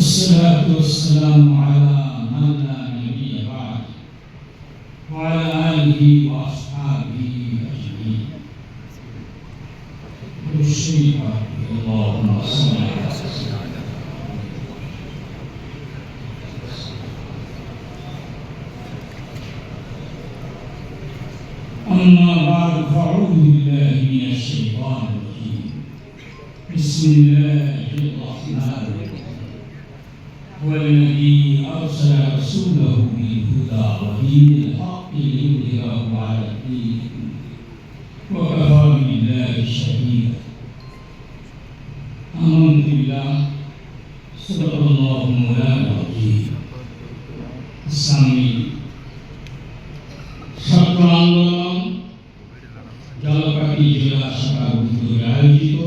والصلاة والسلام على من لا نبي بعد وعلى آله وأصحابه أجمعين. والشريك اللهم صل على سيدنا أما بعد فأعوذ بالله من الشيطان الرجيم. بسم الله الرحمن الرحيم. هو الذي أرسل رسوله بالهدى ودين الحق ليظهره على الدين كله وكفى بالله شهيدا آمنت بالله صدق الله مولانا العظيم السامي ছাত্র আন্দোলন জলপাতি জেলা শাখা উদ্যোগে আয়োজিত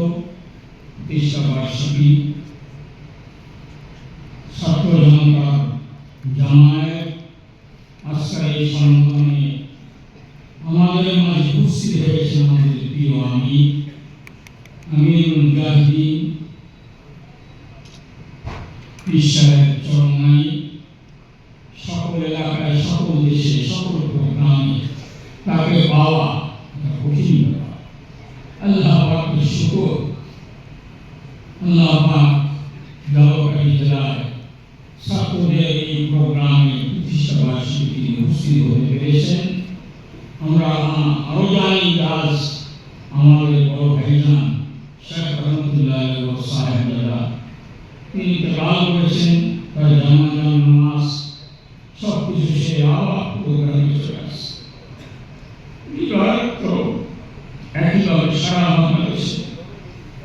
বিশ্ববার্ষিকী ঈশ্বরের চরমাই সকল এলাকায়, সকল দেশে, সকল প্রোগ্রামে তাকে পাওয়া কঠিন ব্যাপার। আল্লাহ পাকের শুকর, আল্লাহ পাক ছাত্রদের এই প্রোগ্রামে প্রতিষ্ঠা বার্ষিকী তিনি উপস্থিত হতে পেরেছেন। আমরা আরও জানি আজ আমাদের বড় ভাইজান শেখ রহমতুল্লাহ সাহেব যারা তিনি ইন্তেকাল করেছেন তার জানাজা নামাজ সব কিছু সে আবার প্রোগ্রামে চলে আসে এবার তো একইভাবে সারা বাংলাদেশে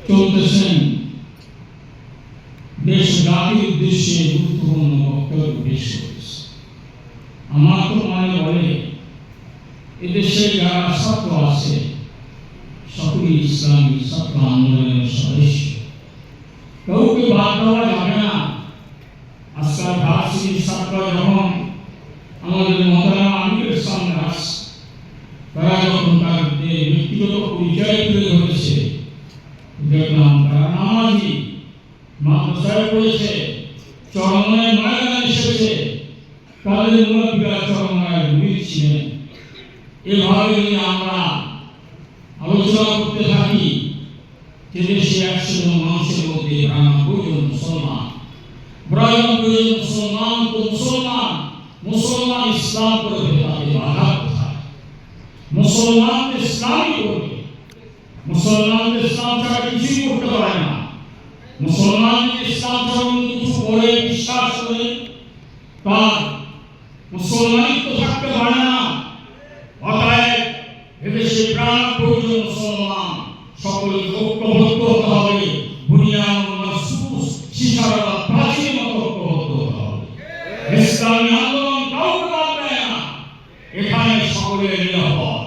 চলতেছেন উদ্দেশ্যে আমার তো মনে বলে এদেশে যারা ছাত্র আছে সকলেই ইসলামী ছাত্র সদস্য কাউকে বাদ দেওয়া যাবে না আজকাল ভার্সিটির যখন আমাদের মহারানা আমিরের সামনে আসছে তারা যখন তার ব্যক্তিগত পরিচয় তুলে ধরেছে দেখলাম তারা নামাজি, মাদ্রাসায় পড়েছে চরমায় ময়দানে এসেছে, তাদের মুরব্বীরা চরমায় মুরিদ ছিলেন। এভাবে যদি আমরা আলোচনা করতে থাকি যে দেশে একশো মানুষের মধ্যে বিরানব্বই জন মুসলমান বিরানব্বই জন মুসলমান, তো মুসলমান। মুসলমান ইসলাম করবে তাকে বাধা কোথায়? মুসলমান ইসলামই করবে। মুসলমান ইসলাম ছাড়া কিছুই করতে পারে না। মুসলমান ইসলাম ছাড়া কিছু করে, বিশ্বাস করে, তার মুসলমানিত্ব থাকতে পারে না। অতএব এদেশে প্রাণ প্রয়োজন মুসলমান। সকলে ঐক্যবদ্ধ হতে হবে। বুনিয়াদ শিশারা প্রাচীন মতো ঐক্যবদ্ধ হতে হবে ইসলামী আন্দোলন কাউকে বাদ দেয় না এখানে সকলের নিরাপদ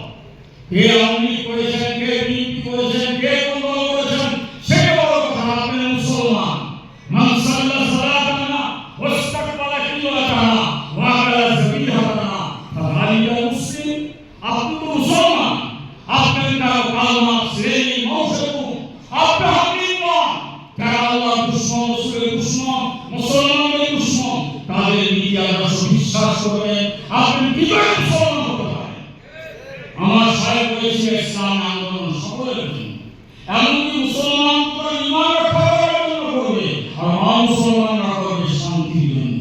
কে আওয়ামী করেছেন কে বিএনপি করেছেন কে কোন দল করেছেন মুসলমান। মান সাল্লা সালাতানা ওয়াস্তাকবালা কিবলাতানা ওয়া আলা সাবিলাতানা ফাযালিকা মুসলিম? আপনি তো মুসলমান। আপনি তার কালমা, শ্রেণি, মৌসুম, আপনি হাকিম নন। যারা আল্লাহ দুশ্মন, রসুলের দুশ্মন মুসলমানদের তাদের নীতি আদর্শ বিশ্বাস করবেন, আপনি করে মুসলমান আমার সাহেব বলেছে, ইসলাম আন্দোলন সকলের জন্য এমনকি মুসলমান তার ইমান রক্ষা করার জন্য করবে, আর মুসলমানরা করবে শান্তির জন্য।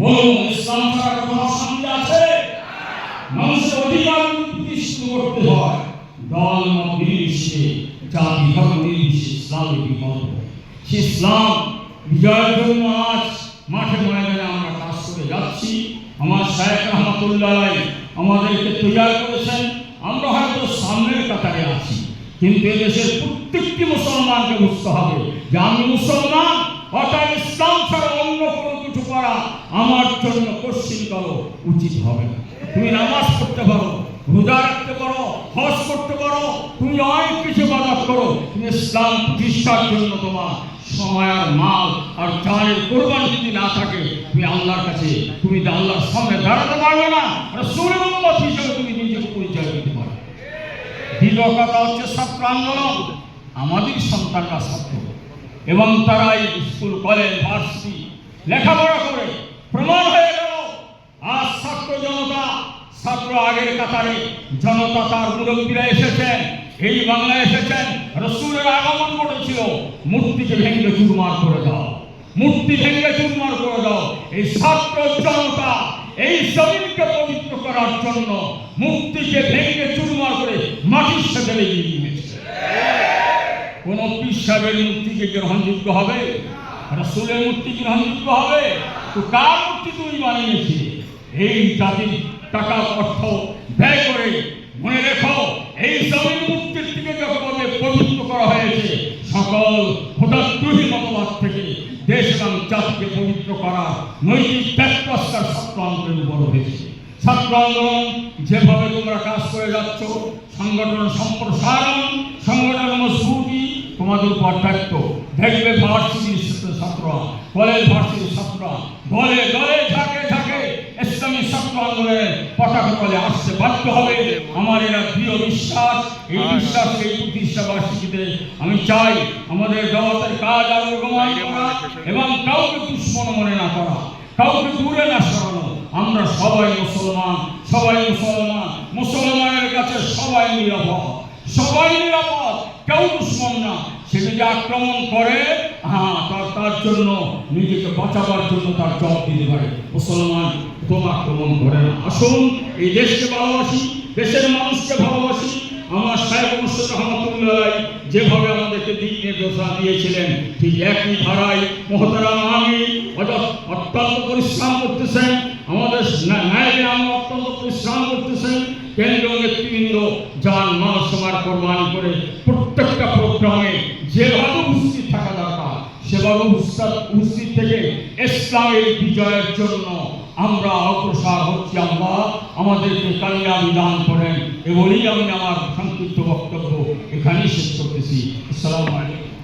বলুন, ইসলাম ছাড়া কোথাও শান্তি আছে? মানুষের অধিকার প্রতিষ্ঠিত করতে হয়। দল মত নির্বিশেষে, জাতি ধর্ম নির্বিশেষে ইসলামের সে ইসলাম বিজয়ের জন্য আজ মাঠে ময়দানে আমরা কাজ করে যাচ্ছি। আমার শায়েখ রহমতুল্লাহ আমাদেরকে তৈরি করেছেন, আমরা হয়তো সামনের কাতারে আছি, কিন্তু এদেশের প্রত্যেকটি মুসলমানকে বুঝতে হবে যে আমি মুসলমান, অর্থাৎ ইসলাম ছাড়া অন্য কোনো কিছু করা আমার জন্য কশ্চিন করো উচিত হবে না। তুমি নামাজ পড়তে পারো, রোজা রাখতে পারো, হজ করতে পারো, তুমি অনেক কিছু বাদাত করো তুমি ইসলাম প্রতিষ্ঠার জন্য তোমার সময় আর মাল আর জানের যদি না থাকে, তুমি আল্লাহর কাছে, তুমি আল্লাহর সামনে দাঁড়াতে পারবে না। হিসেবে তুমি নিজেকে পরিচয় দিতে দ্বিতীয় কথা হচ্ছে আমাদের সন্তানরা ছাত্র। এবং তারাই স্কুল, কলেজ, ভার্সিটি লেখাপড়া করে প্রমাণ হয়ে গেল। আজ ছাত্র জনতা, ছাত্র আগের কাতারে জনতা তার মুরব্বীরা এসেছেন, এই বাংলায় এসেছেন। আগমন ঘটেছিল মূর্তিকে ভেঙে চুরমার করে দাও। মূর্তি ভেঙে চুরমার করে দাও। এই ছাত্র জনতা, এই জমিনকে পবিত্র করার জন্য মূর্তিকে ভেঙে চুরমার করে মাটির সাথে লেগে গিয়েছে। কোন পীর সাহেবের মূর্তিকে গ্রহণযোগ্য হবে? রসুলের মূর্তি গ্রহণযোগ্য হবে? তো কার মূর্তি তুমি বানিয়েছি এই জাতির টাকা অর্থ ব্যয় করে মনে রেখো সকল ভোটাদ্রোহী মতবাদ থেকে দেশ এবং জাতিকে পবিত্র করা নৈতিক ব্যবস্থার ছাত্র আন্দোলন বড় হয়েছে। ছাত্র আন্দোলন যেভাবে তোমরা কাজ করে যাচ্ছ, সংগঠন সম্প্রসারণ, সংগঠন মজবুতি তোমাদের উপর দায়িত্ব। দেখবে ভার্সিটির ছাত্ররা কলেজ ভার্সিটির ছাত্ররা দলে দলে থাকে ইসলামী ছাত্র আন্দোলনের পতাকা তলে আসতে বাধ্য হবে। আমার এরা প্রিয় বিশ্বাস এই বিশ্বাস এই প্রতিষ্ঠা বার্ষিকীতে আমি চাই। আমাদের জগতের কাজ আরও রোমান করা এবং কাউকে দুশ্মন মনে না করা কাউকে দূরে না সরানো। আমরা সবাই মুসলমান সবাই মুসলমান মুসলমানের কাছে সবাই নিরাপদ। সবাই নিরাপদ কেউ দুশ্মন না। সে যদি আক্রমণ করে হ্যাঁ তার জন্য নিজেকে বাঁচাবার জন্য তার জবাব দিতে পারে। মুসলমান করে না আসুন, এই দেশকে ভালোবাসি, দেশের মানুষকে ভালোবাসি। আমার সাহেব মুর্শিদ রহমতুল্লাহ যেভাবে আমাদেরকে দিক নির্দেশনা দিয়েছিলেন, ঠিক একই ধারায় মহতারাম আমি অত্যন্ত পরিশ্রম করতেছেন। আমাদের আমরা অত্যন্ত পরিশ্রম উপস্থিত থেকে ইসলামের বিজয়ের জন্য আমরা অগ্রসর হচ্ছি আমরা আমাদেরকে কামিয়াবি দান করেন। এ আমি আমার সংক্ষিপ্ত বক্তব্য এখানেই শেষ করতেছি। আসসালামু আলাইকুম।